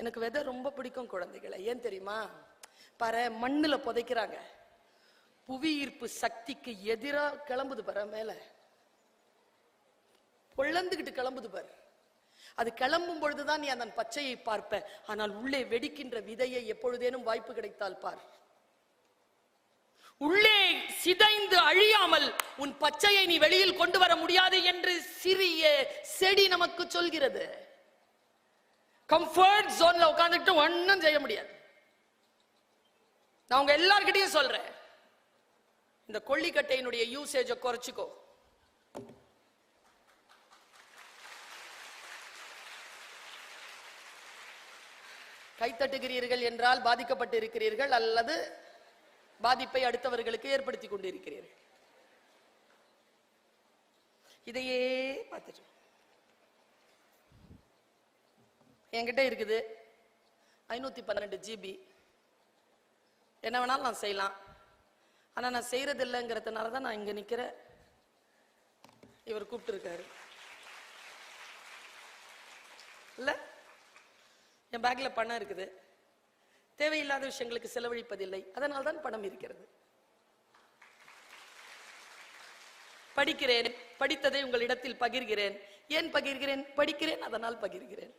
எனக்கு விதை ரொம்ப பிடிக்கும் குழந்தைகளை. ஏன் தெரியுமா? பாரு மண்ணுல புதைக்கிறாங்க. புவி ஈர்ப்பு சக்திக்கு எதிரா கிளம்புது பாரு மேல. பொழந்துகிட்டு கிளம்புது பாரு. அது கிளம்பும் பொழுதுதான் நீ அந்த பச்சையை பார்ப்ப. ஆனால் உள்ளே வெடிக்கின்ற விதையை எப்பொழுதேனும் வாய்ப்பு கிடைத்தால் பார். உள்ளே சிதைந்து அழியாமல் உன் பச்சையை நீ வெளியில் கொண்டு வர முடியாது என்று சிறிய செடி நமக்கு சொல்கிறது. கம்ஃபர்ட் ஜோன்ல உட்கார்ந்துட்டு ஒன்றும் செய்ய முடியாது. நான் உங்க எல்லார்கிட்டையும் சொல்றேன். இந்த கொல்லிக்கட்டையினுடைய யூசேஜை குறைச்சிக்கோ. கைத்தட்டுகிறீர்கள் என்றால் பாதிக்கப்பட்டு இருக்கிறீர்கள் அல்லது பாதிப்பை அடுத்தவர்களுக்கு ஏற்படுத்தி கொண்டிருக்கிறீர்கள். இதையே பார்த்துட்டு என்கிட்ட இருக்குது. ஐநூற்றி பன்னெண்டு ஜிபி என்ன வேணாலும் நான் செய்யலாம். ஆனால் நான் செய்கிறது இல்லைங்கிறதுனால தான் நான் இங்கே நிற்கிறேன் இவர் கூப்பிட்டுருக்காரு. இல்லை? என் பேக்கில் பணம் இருக்குது. தேவையில்லாத விஷயங்களுக்கு செலவழிப்பதில்லை. அதனால் தான் பணம் இருக்கிறது. படிக்கிறேன். படித்ததை உங்களிடத்தில் பகிர்கிறேன். ஏன் பகிர்கிறேன்? படிக்கிறேன் அதனால் பகிர்கிறேன்.